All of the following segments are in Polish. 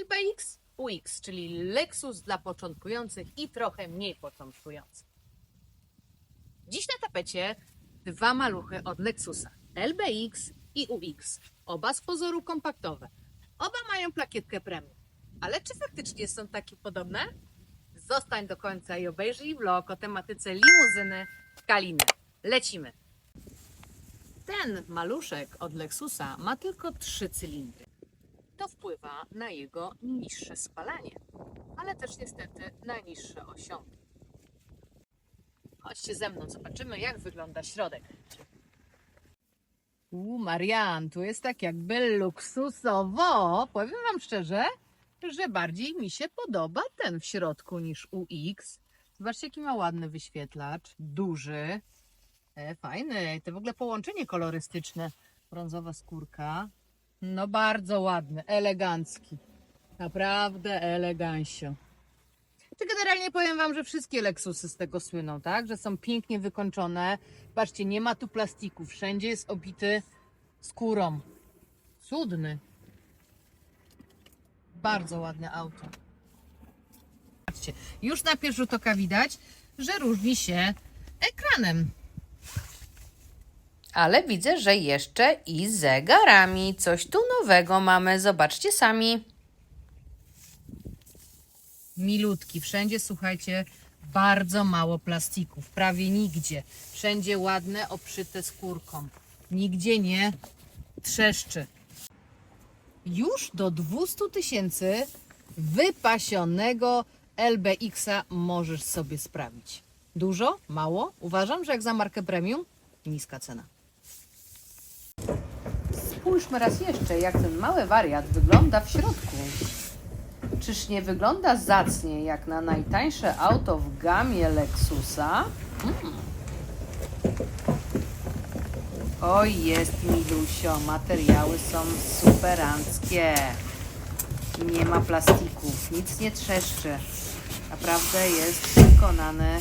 LBX, UX, czyli Lexus dla początkujących i trochę mniej początkujących. Dziś na tapecie dwa maluchy od Lexusa, LBX i UX. Oba z pozoru kompaktowe. Oba mają plakietkę premium. Ale czy faktycznie są takie podobne? Zostań do końca i obejrzyj vlog o tematyce limuzyny Kaliny. Lecimy! Ten maluszek od Lexusa ma tylko trzy cylindry. To wpływa na jego niższe spalanie, ale też niestety na niższe osiągi. Chodźcie ze mną, zobaczymy jak wygląda środek. U, Marian, tu jest tak jakby luksusowo. Powiem Wam szczerze, że bardziej mi się podoba ten w środku niż UX. Zobaczcie, jaki ma ładny wyświetlacz, duży. E, fajny, to w ogóle połączenie kolorystyczne. Brązowa skórka. No bardzo ładny, elegancki. Naprawdę elegancio. Czy generalnie powiem Wam, że wszystkie Lexusy z tego słyną, tak? Że są pięknie wykończone. Patrzcie, nie ma tu plastiku. Wszędzie jest obity skórą. Cudny. Bardzo ładne auto. Patrzcie, już na pierwszy rzut oka widać, że różni się ekranem. Ale widzę, że jeszcze i zegarami. Coś tu nowego mamy. Zobaczcie sami. milutki. Wszędzie, słuchajcie, bardzo mało plastików. Prawie nigdzie. Wszędzie ładne, obszyte skórką. Nigdzie nie trzeszczy. Już do 200 tysięcy wypasionego LBX-a możesz sobie sprawić. Dużo? Mało? Uważam, że jak za markę premium, niska cena. Spójrzmy raz jeszcze, jak ten mały wariat wygląda w środku. Czyż nie wygląda zacnie jak na najtańsze auto w gamie Lexusa? Mm. Oj, jest milusio, materiały są superanckie. Nie ma plastików, nic nie trzeszczy. Naprawdę jest wykonane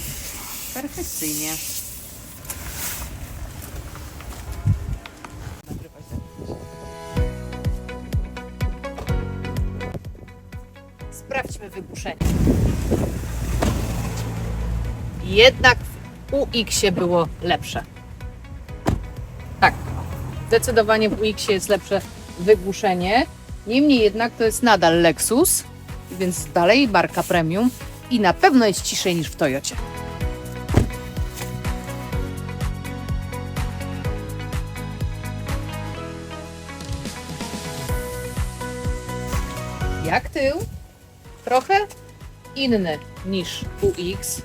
perfekcyjnie. Sprawdźmy wygłuszenie. Jednak w UX było lepsze. Tak, zdecydowanie w UX jest lepsze wygłuszenie. Niemniej jednak to jest nadal Lexus, więc dalej marka premium i na pewno jest ciszej niż w Toyocie. Jak tył? Trochę inny niż UX.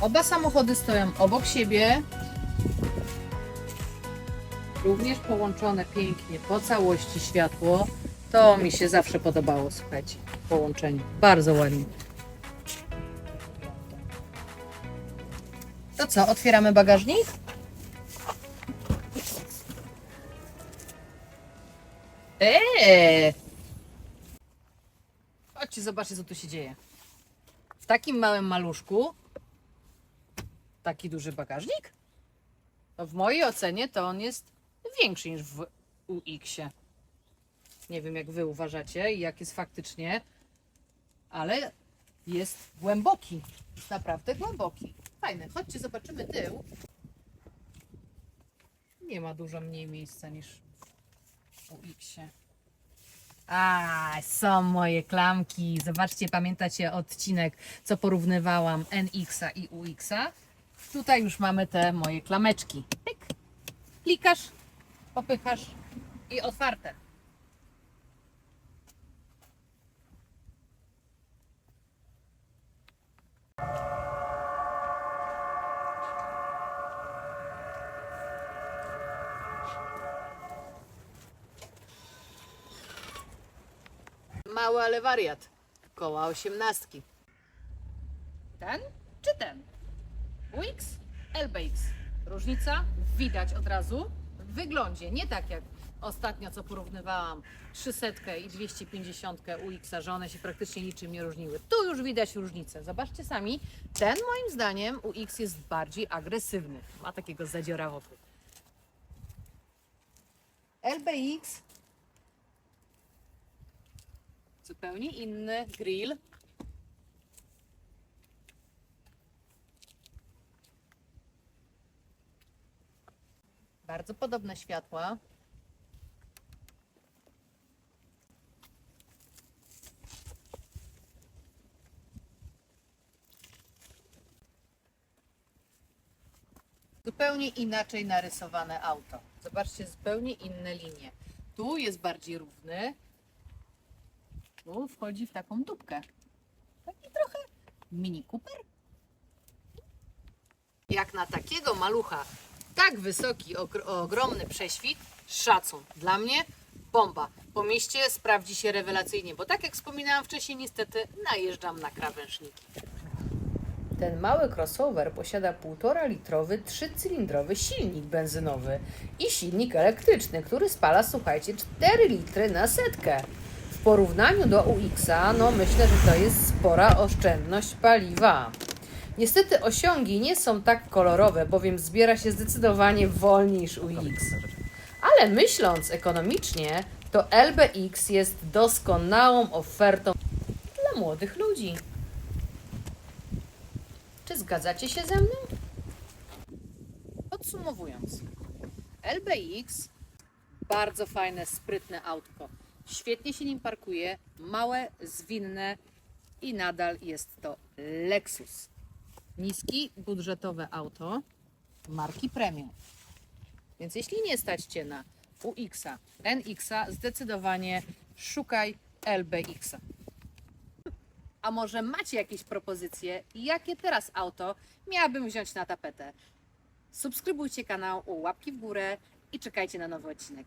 Oba samochody stoją obok siebie. Również połączone pięknie po całości światło. To mi się zawsze podobało, słuchajcie, połączenie. Bardzo ładnie. To co, otwieramy bagażnik? Eee! Chodźcie, zobaczcie, co tu się dzieje. W takim małym maluszku taki duży bagażnik? To w mojej ocenie to on jest większy niż w UX-ie. Nie wiem, jak wy uważacie i jak jest faktycznie, ale jest głęboki. Naprawdę głęboki. Fajny. Chodźcie, zobaczymy tył. Nie ma dużo mniej miejsca niż w UX-ie. A, są moje klamki. Zobaczcie, pamiętacie odcinek, co porównywałam NX-a i UX-a? Tutaj już mamy te moje klameczki. Pyk. Klikasz, popychasz i otwarte. Mały, ale wariat. Koła osiemnastki. Ten czy ten? UX, LBX. Różnica widać od razu w wyglądzie. Nie tak jak ostatnio, co porównywałam 300 i 250 UX, że one się praktycznie niczym nie różniły. Tu już widać różnicę. Zobaczcie sami. Ten moim zdaniem UX jest bardziej agresywny. Ma takiego zadziora wokół. LBX Zupełnie inny grill. Bardzo podobne światła. Zupełnie inaczej narysowane auto. Zobaczcie, zupełnie inne linie. Tu jest bardziej równy. Wchodzi w taką dupkę. Taki trochę mini Cooper. Jak na takiego malucha, tak wysoki, ogr- ogromny prześwit, szacun. Dla mnie bomba. Po mieście sprawdzi się rewelacyjnie, bo tak jak wspominałam wcześniej, niestety najeżdżam na krawężniki. Ten mały crossover posiada 1,5 litrowy trzycylindrowy silnik benzynowy i silnik elektryczny, który spala, słuchajcie, 4 litry na setkę. W porównaniu do UX-a, no myślę, że to jest spora oszczędność paliwa. Niestety osiągi nie są tak kolorowe, bowiem zbiera się zdecydowanie wolniej niż UX. Ale myśląc ekonomicznie, to LBX jest doskonałą ofertą dla młodych ludzi. Czy zgadzacie się ze mną? Podsumowując, LBX bardzo fajne, sprytne autko. Świetnie się nim parkuje, małe, zwinne i nadal jest to Lexus. Niski, budżetowe auto marki premium. Więc jeśli nie stać Cię na UX-a, NX-a, zdecydowanie szukaj LBX-a. A może macie jakieś propozycje, jakie teraz auto miałabym wziąć na tapetę? Subskrybujcie kanał, łapki w górę i czekajcie na nowy odcinek.